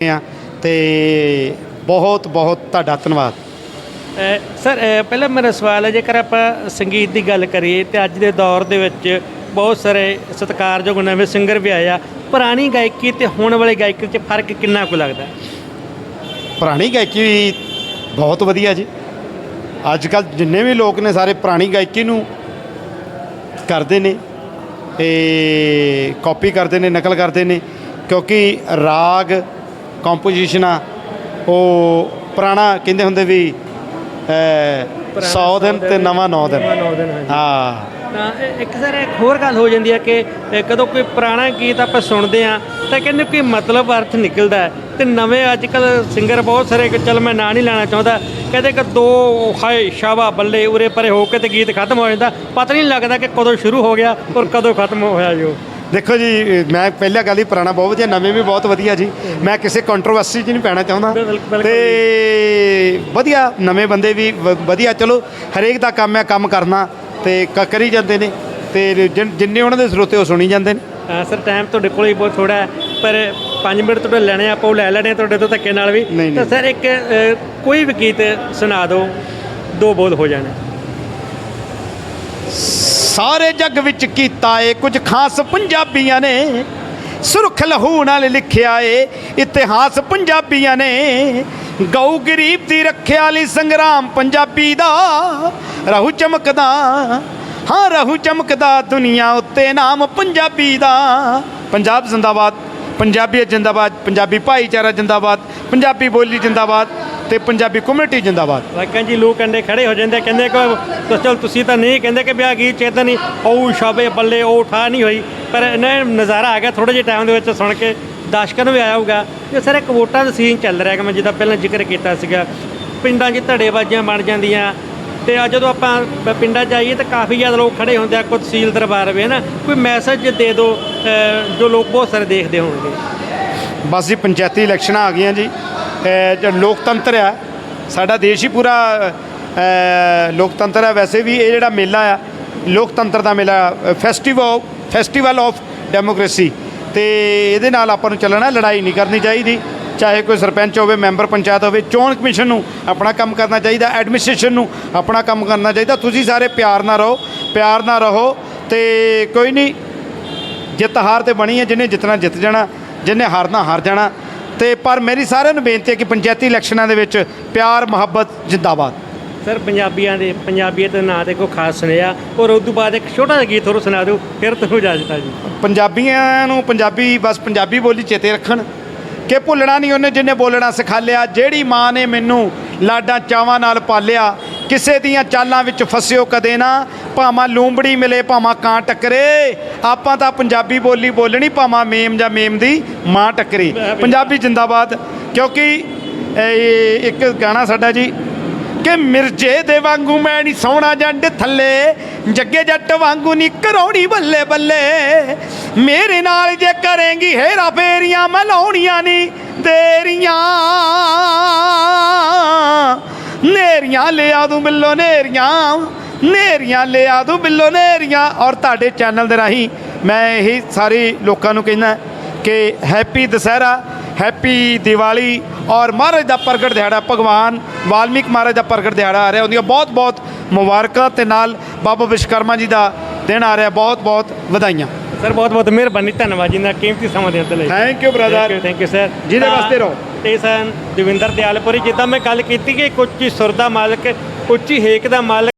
ਆ ਤੇ ਬਹੁਤ ਬਹੁਤ ਤੁਹਾਡਾ ਧੰਨਵਾਦ ਸਰ ਪਹਿਲਾਂ ਮੇਰਾ ਸਵਾਲ ਹੈ ਜੇਕਰ ਆਪਾਂ ਸੰਗੀਤ ਦੀ ਗੱਲ ਕਰੀਏ ਤੇ ਅੱਜ ਦੇ ਦੌਰ ਦੇ ਵਿੱਚ ਬਹੁਤ ਸਾਰੇ ਸਤਿਕਾਰਯੋਗ ਨਵੇਂ ਸਿੰਗਰ ਵੀ ਆਏ ਆ ਪੁਰਾਣੀ ਗਾਇਕੀ ਤੇ ਹੁਣ ਵਾਲੇ ਗਾਇਕੀ 'ਚ ਫ਼ਰਕ ਕਿੰਨਾ ਕੁ ਲੱਗਦਾ? ਪੁਰਾਣੀ ਗਾਇਕੀ ਬਹੁਤ ਵਧੀਆ ਜੀ ਅੱਜ ਕੱਲ ਜਿੰਨੇ ਵੀ ਲੋਕ ਨੇ ਸਾਰੇ ਪੁਰਾਣੀ ਗਾਇਕੀ ਨੂੰ ਕਰਦੇ ਨੇ ਤੇ ਕਾਪੀ ਕਰਦੇ ਨੇ ਨਕਲ ਕਰਦੇ ਨੇ ਕਿਉਂਕਿ ਰਾਗ ਕੰਪੋਜੀਸ਼ਨਾਂ ਉਹ ਪੁਰਾਣਾ ਕਹਿੰਦੇ ਹੁੰਦੇ ਵੀ 100 ਦਿਨ ਤੇ ਨਵਾਂ 9 ਦਿਨ। ਹਾਂ। ਤਾਂ ਇੱਕ ਸਰ ਇੱਕ ਹੋਰ ਗੱਲ ਹੋ ਜਾਂਦੀ ਹੈ ਕਿ ਕਦੋਂ ਕੋਈ ਪੁਰਾਣਾ ਗੀਤ ਆਪਾਂ ਸੁਣਦੇ ਆ ਤਾਂ ਕਹਿੰਦੇ ਕੋਈ ਮਤਲਬ ਅਰਥ ਨਿਕਲਦਾ ਤੇ ਨਵੇਂ ਅੱਜ ਕੱਲ ਸਿੰਗਰ ਬਹੁਤ ਸਾਰੇ ਕਿ ਚਲ ਮੈਂ ਨਾਂ ਨਹੀਂ ਲੈਣਾ ਚਾਹੁੰਦਾ। ਕਹਿੰਦੇ ਕਿ ਦੋ ਹਾਏ ਸ਼ਾਬਾ ਬੱਲੇ ਉਰੇ ਪਰੇ ਹੋ ਕੇ ਤੇ ਗੀਤ ਖਤਮ ਹੋ ਜਾਂਦਾ। ਪਤਾ ਨਹੀਂ ਲੱਗਦਾ ਕਿ ਕਦੋਂ ਸ਼ੁਰੂ ਹੋ ਗਿਆ ਔਰ ਕਦੋਂ ਖਤਮ ਹੋਇਆ ਜੋ ਦੇਖੋ ਜੀ ਮੈਂ ਪਹਿਲਾਂ ਗੱਲ ਹੀ ਪੁਰਾਣਾ ਬਹੁਤ ਵਧੀਆ ਨਵੇਂ ਵੀ ਬਹੁਤ ਵਧੀਆ ਜੀ। ਮੈਂ ਕਿਸੇ ਕੰਟਰੋਵਰਸੀ 'ਚ ਨਹੀਂ ਪੈਣਾ ਚਾਹੁੰਦਾ। ਤੇ ਵਧੀਆ ਨਵੇਂ ਬੰਦੇ ਵੀ ਵਧੀਆ ਚਲੋ ਹਰੇਕ ਦਾ ਕੰਮ ਹੈ ਕੰਮ ਕਰਨਾ ਤੇ ਕਰੀ ਜਾਂਦੇ ਨੇ ਤੇ ਜਿਨ- ਉਹਨਾਂ ਦੇ ਸਰੋਤੇ ਉਹ ਸੁਣੀ ਜਾਂਦੇ ਨੇ। ਸਰ ਟਾਈਮ ਤੁਹਾਡੇ ਕੋਲ ਹੀ ਬਹੁਤ ਥੋੜਾ ਹੈ ਪਰ 5 ਮਿੰਟ ਤੁਹਾਡੇ ਲੈਣੇ ਆਪਾਂ ਉਹ ਲੈ ਲੈਣੇ ਤੁਹਾਡੇ ਤੋਂ ਧੱਕੇ ਨਾਲ ਵੀ। ਨਹੀਂ, ਤਾਂ। ਸਰ ਇੱਕ ਕੋਈ ਵੀ ਗੀਤ ਸੁਣਾ ਦਿਓ ਦੋ ਬੋਲ ਹੋ ਜਾਣੇ। ਸਾਰੇ ਜੱਗ ਵਿੱਚ ਕੀਤਾ ਏ, ਕੁਝ ਖਾਸ ਪੰਜਾਬੀਆਂ ਨੇ ਸੁਰਖ ਲਹੂ ਨਾਲ ਲਿਖਿਆ ਏ, ਇਤਿਹਾਸ ਪੰਜਾਬੀਆਂ ਨੇ ਗਊ ਗਰੀਬ ਦੀ ਰੱਖਿਆ ਲਈ ਸੰਗਰਾਮ ਪੰਜਾਬੀ ਦਾ ਰਹੂ ਚਮਕਦਾ, ਹਾਂ ਰਹੂ ਚਮਕਦਾ ਦੁਨੀਆ ਉੱਤੇ, ਨਾਮ ਪੰਜਾਬੀ ਦਾ। ਪੰਜਾਬ ਜ਼ਿੰਦਾਬਾਦ ਪੰਜਾਬੀ ਜਿੰਦਾਬਾਦ, ਪੰਜਾਬੀ ਭਾਈਚਾਰਾ ਜਿੰਦਾਬਾਦ, ਪੰਜਾਬੀ ਬੋਲੀ ਜਿੰਦਾਬਾਦ ਤੇ ਪੰਜਾਬੀ ਕਮਿਊਨਿਟੀ ਜਿੰਦਾਬਾਦ। ਵਾਕਾਂ ਜੀ ਲੋਕ ਕੰਡੇ ਖੜੇ ਹੋ ਜਾਂਦੇ ਕਹਿੰਦੇ ਕਿ ਚਲ ਤੁਸੀਂ ਤਾਂ ਨਹੀਂ ਕਹਿੰਦੇ ਕਿ ਵਿਆਹ ਗੀਤ ਚੇਤਨ ਨਹੀਂ ਉਹ ਸ਼ਾਬੇ ਬੱਲੇ ਉਹ ਠਾ ਨਹੀਂ ਹੋਈ। ਪਰ ਇਹਨਾਂ ਨਜ਼ਾਰਾ ਆ ਗਿਆ ਥੋੜੇ ਜਿਹੇ ਟਾਈਮ ਦੇ ਵਿੱਚ ਸੁਣ ਕੇ ਦਰਸ਼ਕਾਂ ਨੂੰ ਵੀ ਆਇਆ ਹੋਊਗਾ। ਤੇ ਸਰ ਇੱਕ ਵੋਟਾਂ ਦਾ ਸੀਨ ਚੱਲ ਰਿਹਾ ਕਿ ਮੈਂ ਜਿੱਦਾਂ ਪਹਿਲਾਂ ਜ਼ਿਕਰ ਕੀਤਾ ਸੀਗਾ। ਪਿੰਡਾਂ 'ਚ ਧੜੇਬਾਜ਼ੀਆਂ ਬਣ ਜਾਂਦੀਆਂ। ਤੇ ਆ ਜਦੋਂ ਆਪਾਂ ਪਿੰਡਾਂ 'ਚ ਜਾਈਏ ਤਾਂ ਕਾਫੀ ਜ਼ਿਆਦਾ ਲੋਕ ਖੜੇ ਹੁੰਦੇ ਆ ਕੋਈ ਤਹਿਸੀਲ ਦਰਬਾਰ ਵੀ ਹੈ ਨਾ ਕੋਈ ਮੈਸੇਜ ਦੇ ਦਿਓ ਜੋ ਲੋਕ ਬਹੁਤ ਸਾਰੇ ਦੇਖਦੇ ਹੋਣਗੇ। ਬਸ ਜੀ ਪੰਚਾਇਤੀ ਇਲੈਕਸ਼ਨਾਂ ਆ ਗਈਆਂ ਜੀ। ਜੋ ਲੋਕਤੰਤਰ ਆ, ਸਾਡਾ ਦੇਸ਼ ਹੀ ਪੂਰਾ ਲੋਕਤੰਤਰ ਹੈ ਵੈਸੇ ਵੀ ਇਹ ਜਿਹੜਾ ਮੇਲਾ ਆ, ਲੋਕਤੰਤਰ ਦਾ ਮੇਲਾ ਫੈਸਟੀਵਲ ਫੈਸਟੀਵਲ ਆਫ ਡੈਮੋਕ੍ਰੇਸੀ। ਤੇ ਇਹਦੇ ਨਾਲ ਆਪਾਂ ਨੂੰ ਚੱਲਣਾ, ਲੜਾਈ ਨਹੀਂ ਕਰਨੀ ਚਾਹੀਦੀ। ਚਾਹੇ ਕੋਈ ਸਰਪੰਚ ਹੋਵੇ, ਮੈਂਬਰ ਪੰਚਾਇਤ ਹੋਵੇ, ਚੋਣ ਕਮਿਸ਼ਨ ਨੂੰ ਆਪਣਾ ਕੰਮ ਕਰਨਾ ਚਾਹੀਦਾ, ਐਡਮਿਨਿਸਟ੍ਰੇਸ਼ਨ ਨੂੰ ਆਪਣਾ ਕੰਮ ਕਰਨਾ ਚਾਹੀਦਾ। ਤੁਸੀਂ ਸਾਰੇ ਪਿਆਰ ਨਾਲ ਰਹੋ, ਪਿਆਰ ਨਾਲ ਰਹੋ ਤੇ ਕੋਈ ਨਹੀਂ, ਜਿੱਤ ਹਾਰ ਤੇ ਬਣੀ ਹੈ, ਜਿਹਨੇ ਜਿੱਤਣਾ ਜਿੱਤ ਜਾਣਾ, ਜਿਹਨੇ ਹਾਰਨਾ ਹਾਰ ਜਾਣਾ। ਤੇ ਪਰ ਮੇਰੀ ਸਾਰਿਆਂ ਨੂੰ ਬੇਨਤੀ ਹੈ ਕਿ ਪੰਚਾਇਤੀ ਇਲੈਕਸ਼ਨਾਂ ਦੇ ਵਿੱਚ ਪਿਆਰ ਮੁਹੱਬਤ ਜਿੰਦਾਬਾਦ। ਸਰ ਪੰਜਾਬੀਆਂ ਦੇ ਪੰਜਾਬੀਅਤ ਦੇ ਨਾਂ ਤੇ ਕੋਈ ਖਾਸ ਸੁਨੇਹਾ ਔਰ ਉਸ ਤੋਂ ਬਾਅਦ ਇੱਕ ਛੋਟਾ ਜਿਹਾ ਗੀਤ ਹੋਰ ਸੁਣਾ ਦਿਓ ਫਿਰ ਤੁਹਾਨੂੰ ਇਜਾਜ਼ਤ ਆ ਜੀ। ਪੰਜਾਬੀਆਂ ਨੂੰ ਪੰਜਾਬੀ ਬਸ ਪੰਜਾਬੀ ਬੋਲੀ ਚੇਤੇ ਰੱਖਣ। ਕਿ ਭੁੱਲਣਾ ਨਹੀਂ ਉਹਨੇ ਜਿਹਨੇ ਬੋਲਣਾ ਸਿਖਾ ਲਿਆ ਜਿਹੜੀ ਮਾਂ ਨੇ ਮੈਨੂੰ ਲਾਡਾਂ ਚਾਵਾਂ ਨਾਲ ਪਾਲਿਆ ਕਿਸੇ ਦੀਆਂ ਚਾਲਾਂ ਵਿੱਚ ਫਸਿਓ ਕਦੇ ਨਾ ਭਾਵਾਂ ਲੂੰਬੜੀ ਮਿਲੇ ਭਾਵਾਂ ਕਾਂ ਟੱਕਰੇ। ਆਪਾਂ ਤਾਂ ਪੰਜਾਬੀ ਬੋਲੀ ਬੋਲਣੀ ਭਾਵਾਂ ਮੇਮ ਜਾਂ ਮੇਮ ਦੀ ਮਾਂ ਟੱਕਰੇ। ਪੰਜਾਬੀ ਜਿੰਦਾਬਾਦ ਕਿਉਂਕਿ ਇਹ ਇੱਕ ਗਾਣਾ ਸਾਡਾ ਜੀ ਕਿ ਮਿਰਜੇ ਦੇ ਵਾਂਗੂ ਮੈਂ ਨਹੀਂ ਸੋਹਣਾ ਜੰਡ ਥੱਲੇ ਜੱਗੇ ਜੱਟ ਵਾਂਗੂ ਨਹੀਂ ਕਰੌਣੀ ਬੱਲੇ ਬੱਲੇ। ਮੇਰੇ ਨਾਲ ਜੇ ਕਰੇਂਗੀ ਹੇਰਾ ਫੇਰੀਆਂ ਮੈਂ ਲਾਉਣੀਆਂ ਨਹੀਂ ਦੇਰੀਆਂ ਨੇਰੀਆਂ ਲਿਆ ਦੂੰ ਬਿੱਲੋ ਨੇਰੀਆਂ ਨੇਰੀਆਂ ਲਿਆ ਦੂੰ ਬਿੱਲੋ ਨੇਰੀਆਂ। ਔਰ ਤੁਹਾਡੇ ਚੈਨਲ ਦੇ ਰਾਹੀਂ ਮੈਂ ਇਹ ਸਾਰੇ ਲੋਕਾਂ ਨੂੰ ਕਹਿੰਦਾ ਕਿ ਹੈਪੀ ਦੁਸਹਿਰਾ ਹੈਪੀ ਦੀਵਾਲੀ। ਔਰ ਮਹਾਰਾਜ ਦਾ ਪ੍ਰਗਟ ਦਿਹਾੜਾ ਭਗਵਾਨ ਵਾਲਮੀਕ ਮਹਾਰਾਜ ਦਾ ਪ੍ਰਗਟ ਦਿਹਾੜਾ ਆ ਰਿਹਾ। ਉਹਦੀਆਂ ਬਹੁਤ ਬਹੁਤ ਮੁਬਾਰਕਾਂ ਤੇ ਨਾਲ ਬਾਬਾ ਵਿਸ਼ਵਕਰਮਾ ਜੀ ਦਾ ਦਿਨ ਆ ਰਿਹਾ। ਬਹੁਤ ਬਹੁਤ ਵਧਾਈਆਂ। ਸਰ ਬਹੁਤ ਬਹੁਤ ਮਿਹਰਬਾਨੀ। ਧੰਨਵਾਦ ਜੀ ਨਾ ਕੀਮਤੀ ਸਮਾਂ ਦੇਣ ਦੇ ਲਈ। Thank you brother thank you sir ਜਿਹਦੇ ਵਾਸਤੇ ਰਹੋ। ਤੇ ਸਨ। ਦਵਿੰਦਰ ਦਿਆਲਪੁਰੀ, ਜਿੱਦਾਂ ਮੈਂ ਗੱਲ ਕੀਤੀ ਕਿ ਉੱਚੀ ਸੁਰ ਦਾ ਮਾਲਕ, ਉੱਚੀ ਹੇਕ ਦਾ ਮਾਲਕ